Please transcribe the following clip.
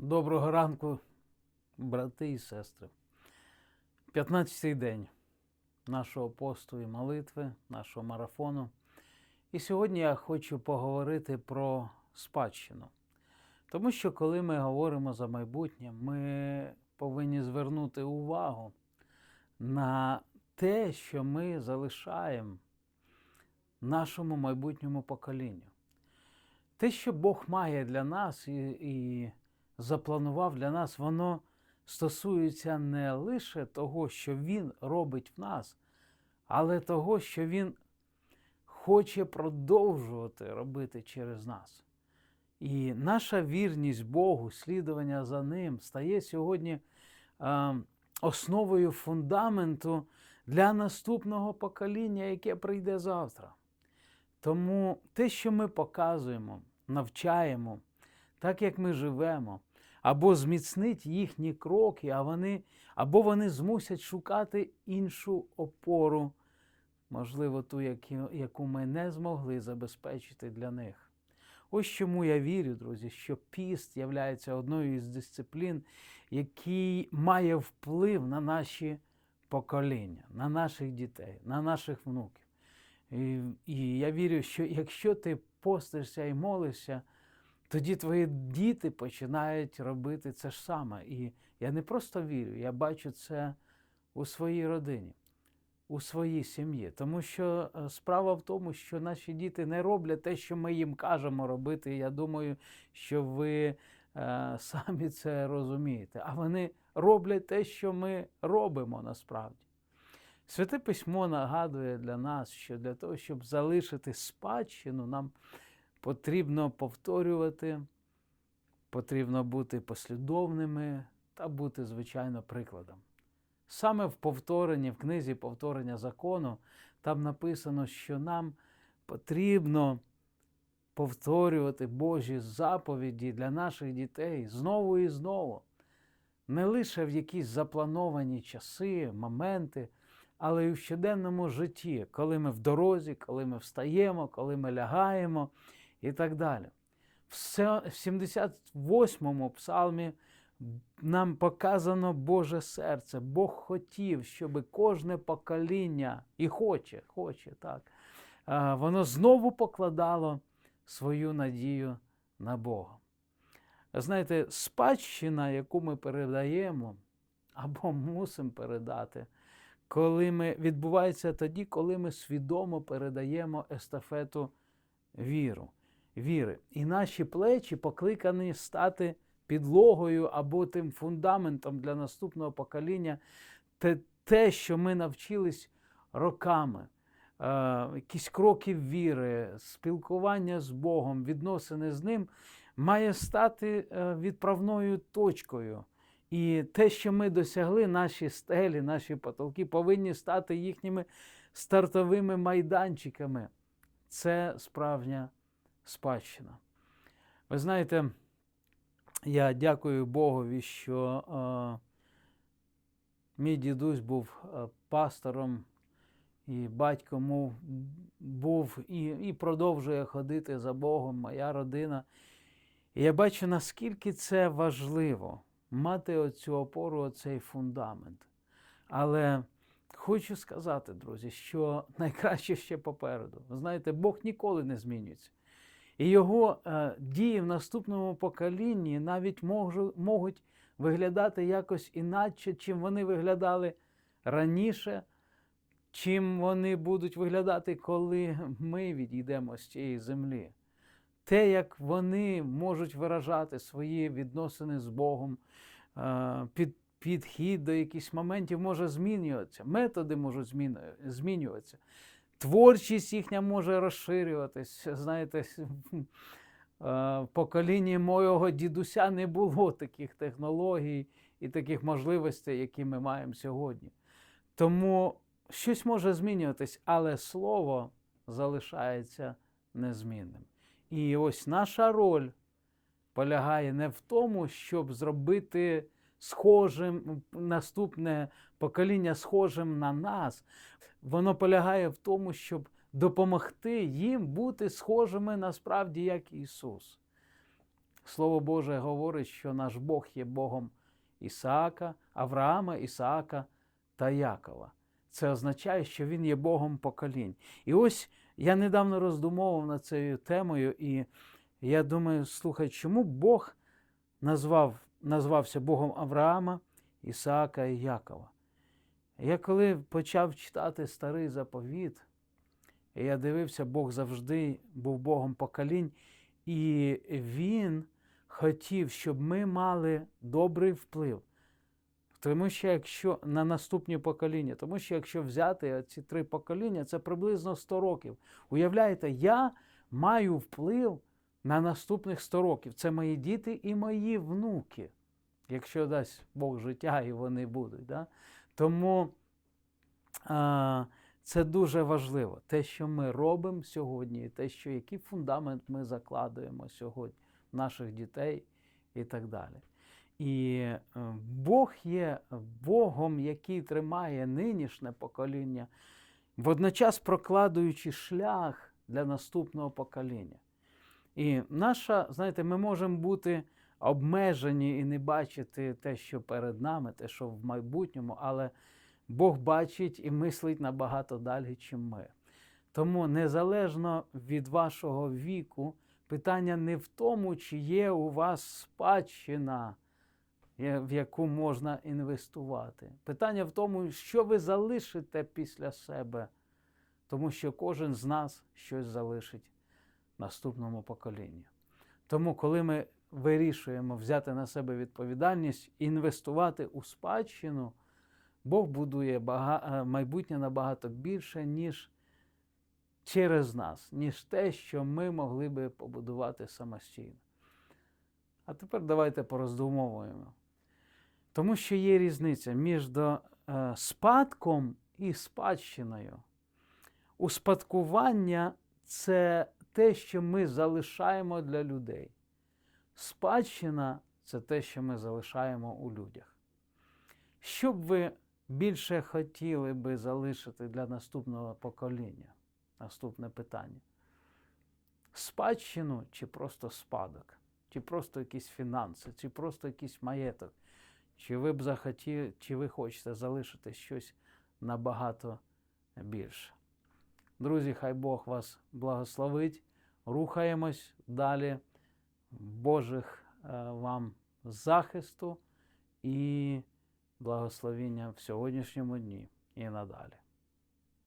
Доброго ранку, брати і сестри. 15-й день нашого посту і молитви, нашого марафону. І сьогодні я хочу поговорити про спадщину. Тому що, коли ми говоримо за майбутнє, ми повинні звернути увагу на те, що ми залишаємо нашому майбутньому поколінню. Те, що Бог має для нас і, і запланував для нас, воно стосується не лише того, що Він робить в нас, але того, що Він хоче продовжувати робити через нас. І наша вірність Богу, слідування за Ним стає сьогодні е, основою фундаменту для наступного покоління, яке прийде завтра. Тому те, що ми показуємо, навчаємо, так як ми живемо, або зміцнить їхні кроки, а вони, або вони змусять шукати іншу опору, можливо, ту, яку- ми не змогли забезпечити для них. Ось чому я вірю, друзі, що піст є одною із дисциплін, який має вплив на наші покоління, на наших дітей, на наших внуків. І, і я вірю, що якщо ти постишся і молишся, тоді твої діти починають робити це ж саме. І я не просто вірю, я бачу це у своїй родині, у своїй сім'ї. Тому що е, справа в тому, що наші діти не роблять те, що ми їм кажемо робити. Я думаю, що ви е, самі це розумієте. А вони роблять те, що ми робимо насправді. Святе письмо нагадує для нас, що для того, щоб залишити спадщину, нам потрібно повторювати, потрібно бути послідовними та бути, звичайно, прикладом. Саме в повторенні, в книзі повторення закону, там написано, що нам потрібно повторювати Божі заповіді для наших дітей знову і знову. Не лише в якісь заплановані часи, моменти, але й в щоденному житті, коли ми в дорозі, коли ми встаємо, коли ми лягаємо і так далі. В 78-му псалмі нам показано Боже серце. Бог хотів, щоб кожне покоління, і хоче, хоче, так, воно знову покладало свою надію на Бога. Знаєте, спадщина, яку ми передаємо або мусимо передати, коли ми відбувається тоді, коли ми свідомо передаємо естафету віру, віри. І наші плечі покликані стати підлогою або тим фундаментом для наступного покоління, те, те що ми навчились роками. Е, якісь кроки віри, спілкування з Богом, відносини з Ним має стати е, відправною точкою. І те, що ми досягли, наші стелі, наші потолки, повинні стати їхніми стартовими майданчиками. Це справжня спадщина. Ви знаєте, я дякую Богові, що е, мій дідусь був пастором, і батько мов, був і, і продовжує ходити за Богом, моя родина. І я бачу, наскільки це важливо мати оцю опору, оцей фундамент. Але хочу сказати, друзі, що найкраще ще попереду. Ви знаєте, Бог ніколи не змінюється. І його е, дії в наступному поколінні навіть можу, можуть виглядати якось іначе, чим вони виглядали раніше, чим вони будуть виглядати, коли ми відійдемо з цієї землі. Те, як вони можуть виражати свої відносини з Богом, е, під, підхід до якихось моментів може змінюватися, методи можуть змінюватися. Творчість їхня може розширюватися. Знаєте, е, в поколінні моєго дідуся не було таких технологій і таких можливостей, які ми маємо сьогодні. Тому щось може змінюватись, але слово залишається незмінним. І ось наша роль полягає не в тому, щоб зробити схожим наступне покоління схожим на нас. Воно полягає в тому, щоб допомогти їм бути схожими насправді як Ісус. Слово Боже говорить, що наш Бог є Богом Ісаака, Авраама, Ісаака та Якова. Це означає, що Він є Богом поколінь. І ось я недавно роздумовував над цією темою, і я думаю, слухай, чому Бог назвав, назвався Богом Авраама, Ісаака і Якова? Я коли почав читати старий заповіт, я дивився, Бог завжди був Богом поколінь, і Він хотів, щоб ми мали добрий вплив. Тому що якщо на наступні покоління, тому що якщо взяти ці три покоління, це приблизно 100 років. Уявляєте, я маю вплив на наступних 100 років. Це мої діти і мої внуки, якщо дасть Бог життя і вони будуть. Да? Тому а, це дуже важливо. Те, що ми робимо сьогодні, і те, що який фундамент ми закладуємо сьогодні наших дітей і так далі. І е, Бог є Богом, який тримає нинішнє покоління, водночас прокладуючи шлях для наступного покоління. І наша, знаєте, ми можемо бути обмежені і не бачити те, що перед нами, те, що в майбутньому, але Бог бачить і мислить набагато далі, чим ми. Тому незалежно від вашого віку, питання не в тому, чи є у вас спадщина, в яку можна інвестувати. Питання в тому, що ви залишите після себе, тому що кожен з нас щось залишить наступному поколінню. Тому, коли ми вирішуємо взяти на себе відповідальність, інвестувати у спадщину, Бог будує е, майбутнє набагато більше, ніж через нас, ніж те, що ми могли би побудувати самостійно. А тепер давайте пороздумовуємо. Тому що є різниця між е, спадком і спадщиною. Успадкування це те, що ми залишаємо для людей. Спадщина це те, що ми залишаємо у людях. Що б ви більше хотіли би залишити для наступного покоління? Наступне питання. Спадщину чи просто спадок, чи просто якісь фінанси, чи просто якийсь маєток. Чи ви б захотіли, чи ви хочете залишити щось набагато більше. Друзі, хай Бог вас благословить. Рухаємось далі. Божих е, вам захисту і благословіння в сьогоднішньому дні і надалі.